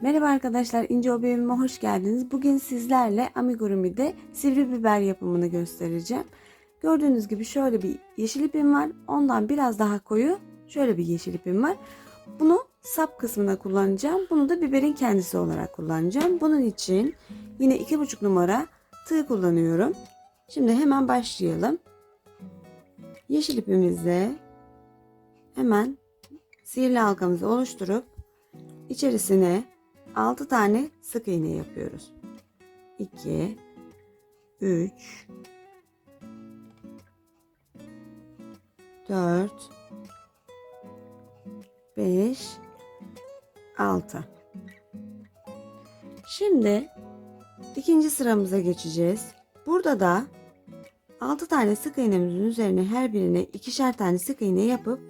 Merhaba arkadaşlar, İnce Obevime hoş geldiniz. Bugün sizlerle amigurumi'de sivri biber yapımını göstereceğim. Gördüğünüz gibi şöyle bir yeşil ipim var. Ondan biraz daha koyu şöyle bir yeşil ipim var. Bunu sap kısmına kullanacağım. Bunu da biberin kendisi olarak kullanacağım. Bunun için yine 2,5 numara tığ kullanıyorum. Şimdi hemen başlayalım. Yeşil ipimizle hemen sihirli halkamızı oluşturup içerisine 6 tane sık iğne yapıyoruz. 2 3 4 5 6 Şimdi ikinci sıramıza geçeceğiz. Burada da 6 tane sık iğnemizin üzerine her birine ikişer tane sık iğne yapıp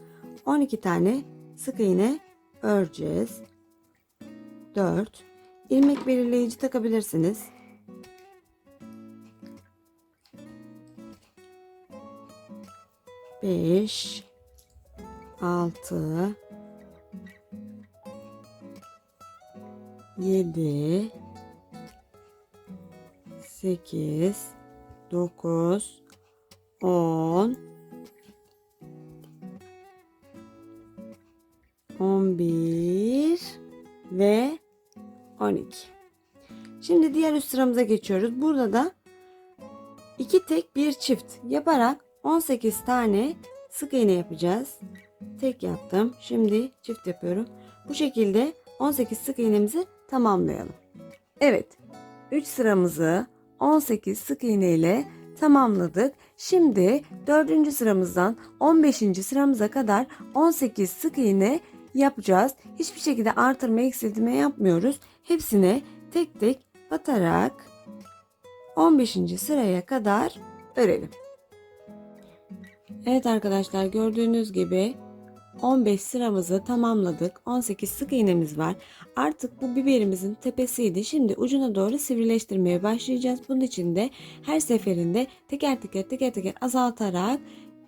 12 tane sık iğne öreceğiz. 4 ilmek belirleyici takabilirsiniz. Beş, altı, yedi, sekiz, dokuz, on, on bir ve 12. Şimdi diğer üst sıramıza geçiyoruz. Burada da iki tek bir çift yaparak 18 tane sık iğne yapacağız. Tek yaptım. Şimdi çift yapıyorum. Bu şekilde 18 sık iğnemizi tamamlayalım. Evet. 3 sıramızı 18 sık iğne ile tamamladık. Şimdi 4. sıramızdan 15. sıramıza kadar 18 sık iğne yapacağız. Hiçbir şekilde artırma eksiltme yapmıyoruz. Hepsine tek tek batarak 15. sıraya kadar örelim. Evet arkadaşlar gördüğünüz gibi 15 sıramızı tamamladık. 18 sık iğnemiz var. Artık bu biberimizin tepesiydi. Şimdi ucuna doğru sivrileştirmeye başlayacağız. Bunun için de her seferinde teker teker teker teker azaltarak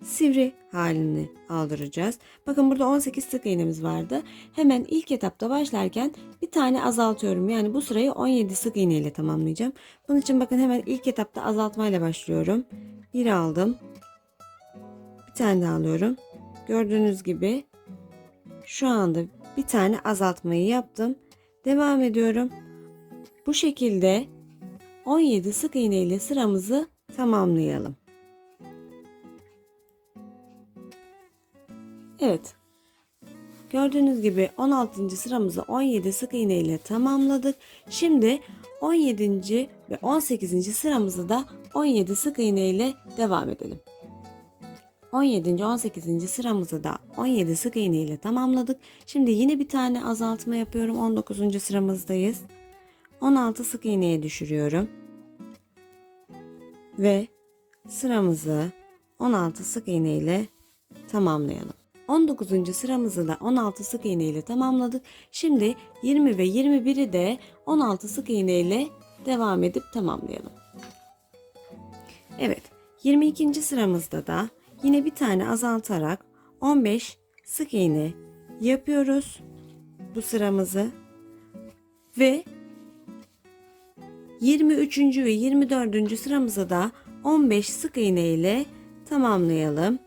sivri halini aldıracağız. Bakın burada 18 sık iğnemiz vardı. Hemen ilk etapta başlarken bir tane azaltıyorum. Yani bu sırayı 17 sık iğne ile tamamlayacağım. Bunun için bakın hemen ilk etapta azaltmayla başlıyorum. Bir aldım. Bir tane daha alıyorum. Gördüğünüz gibi şu anda bir tane azaltmayı yaptım. Devam ediyorum. Bu şekilde 17 sık iğne ile sıramızı tamamlayalım. Evet. Gördüğünüz gibi 16. sıramızı 17 sık iğne ile tamamladık. Şimdi 17. ve 18. sıramızı da 17 sık iğne ile devam edelim. 17. 18. sıramızı da 17 sık iğne ile tamamladık. Şimdi yine bir tane azaltma yapıyorum. 19. sıramızdayız. 16 sık iğneye düşürüyorum. Ve sıramızı 16 sık iğne ile tamamlayalım. 19. sıramızı da 16 sık iğne ile tamamladık. Şimdi 20 ve 21'i de 16 sık iğne ile devam edip tamamlayalım. Evet, 22. sıramızda da yine bir tane azaltarak 15 sık iğne yapıyoruz bu sıramızı ve 23. ve 24. sıramızı da 15 sık iğne ile tamamlayalım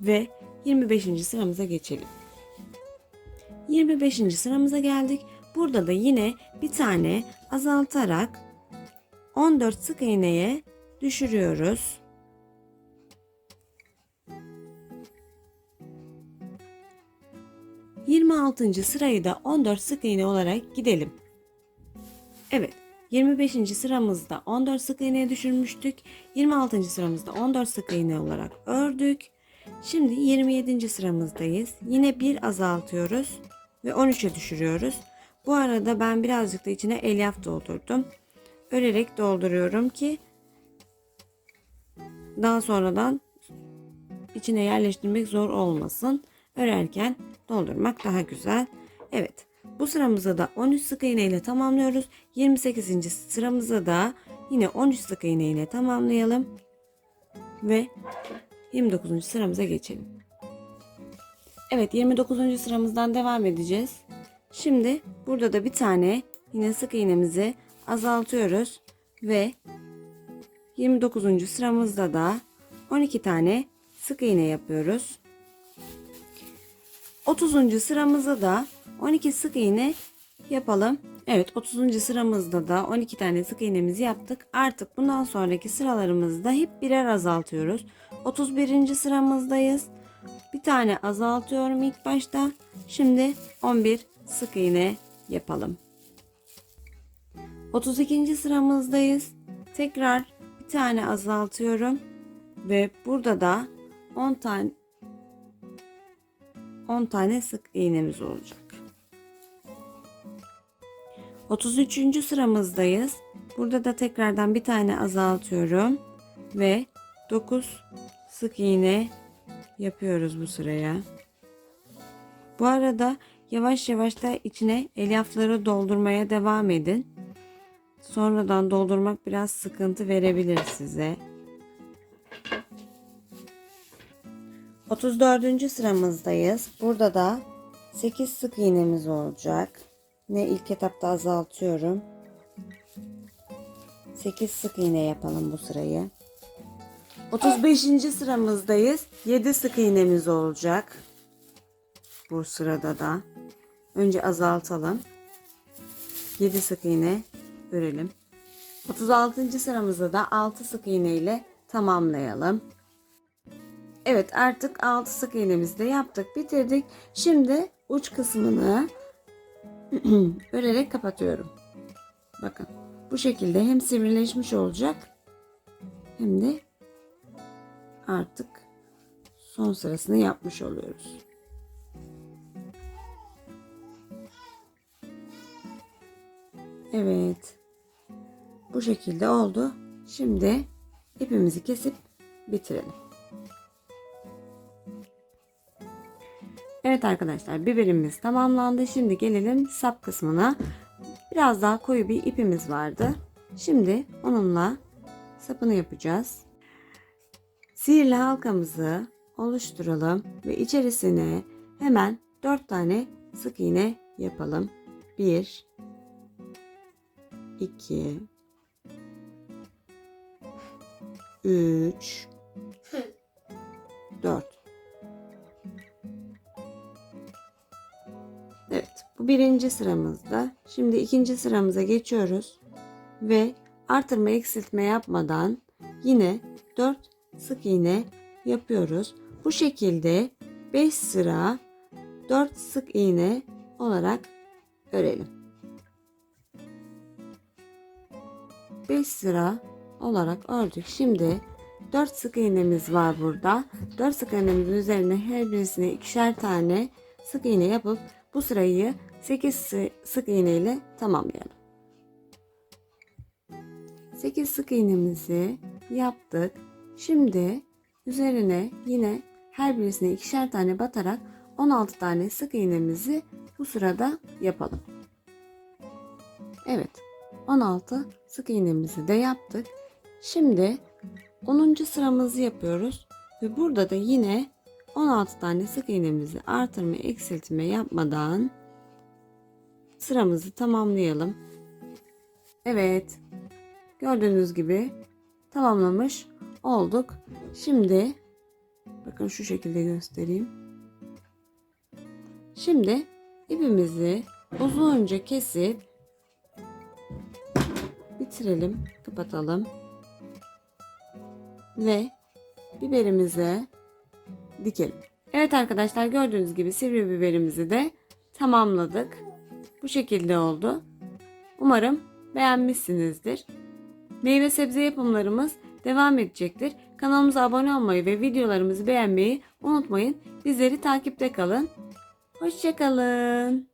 ve 25. sıramıza geçelim. 25. sıramıza geldik. Burada da yine bir tane azaltarak 14 sık iğneye düşürüyoruz. ...26. sırayı da 14 sık iğne olarak gidelim. Evet, 25. sıramızda 14 sık iğneye düşürmüştük. 26. sıramızda 14 sık iğne olarak ördük. Şimdi 27. sıramızdayız. Yine bir azaltıyoruz ve 13'e düşürüyoruz. Bu arada ben birazcık da içine elyaf doldurdum. Örerek dolduruyorum ki daha sonradan içine yerleştirmek zor olmasın. Örerken doldurmak daha güzel. Evet. Bu sıramızı da 13 sık iğne ile tamamlıyoruz. 28. sıramızı da yine 13 sık iğne ile tamamlayalım. Ve 29. sıramıza geçelim. Evet 29. sıramızdan devam edeceğiz. Şimdi burada da bir tane yine sık iğnemizi azaltıyoruz ve 29. sıramızda da 12 tane sık iğne yapıyoruz. 30. sıramızda da 12 sık iğne yapalım. Evet 30. sıramızda da 12 tane sık iğnemizi yaptık. Artık bundan sonraki sıralarımızda hep birer azaltıyoruz. 31. sıramızdayız. Bir tane azaltıyorum ilk başta. Şimdi 11 sık iğne yapalım. 32. sıramızdayız. Tekrar bir tane azaltıyorum ve burada da 10 tane 10 tane sık iğnemiz olacak. 33. sıramızdayız. Burada da tekrardan bir tane azaltıyorum ve 9 sık iğne yapıyoruz bu sıraya. Bu arada yavaş yavaş da içine elyafları doldurmaya devam edin. Sonradan doldurmak biraz sıkıntı verebilir size. 34. sıramızdayız. Burada da 8 sık iğnemiz olacak. Ne ilk etapta azaltıyorum. 8 sık iğne yapalım bu sırayı. 35. sıramızdayız. 7 sık iğnemiz olacak. Bu sırada da. Önce azaltalım. 7 sık iğne örelim. 36. sıramızda da 6 sık iğne ile tamamlayalım. Evet artık 6 sık iğnemizi de yaptık bitirdik. Şimdi uç kısmını örerek kapatıyorum. Bakın bu şekilde hem sivrileşmiş olacak hem de artık son sırasını yapmış oluyoruz. Evet. Bu şekilde oldu. Şimdi ipimizi kesip bitirelim. Evet arkadaşlar biberimiz tamamlandı. Şimdi gelelim sap kısmına. Biraz daha koyu bir ipimiz vardı. Şimdi onunla sapını yapacağız. Sihirli halkamızı oluşturalım ve içerisine hemen 4 tane sık iğne yapalım. 1 2 3 4 bu birinci sıramızda. Şimdi ikinci sıramıza geçiyoruz. Ve artırma eksiltme yapmadan yine 4 sık iğne yapıyoruz. Bu şekilde 5 sıra 4 sık iğne olarak örelim. 5 sıra olarak ördük. Şimdi 4 sık iğnemiz var burada. 4 sık iğnemizin üzerine her birisine ikişer tane sık iğne yapıp bu sırayı 8 sık iğne ile tamamlayalım. 8 sık iğnemizi yaptık. Şimdi üzerine yine her birisine ikişer tane batarak 16 tane sık iğnemizi bu sırada yapalım. Evet 16 sık iğnemizi de yaptık. Şimdi 10. sıramızı yapıyoruz ve burada da yine 16 tane sık iğnemizi artırma eksiltme yapmadan sıramızı tamamlayalım. Evet gördüğünüz gibi tamamlamış olduk. Şimdi bakın şu şekilde göstereyim. Şimdi ipimizi uzunca kesip bitirelim, kapatalım. Ve biberimize dikelim. Evet arkadaşlar gördüğünüz gibi sivri biberimizi de tamamladık. Bu şekilde oldu. Umarım beğenmişsinizdir. Meyve sebze yapımlarımız devam edecektir. Kanalımıza abone olmayı ve videolarımızı beğenmeyi unutmayın. Bizleri takipte kalın. Hoşçakalın.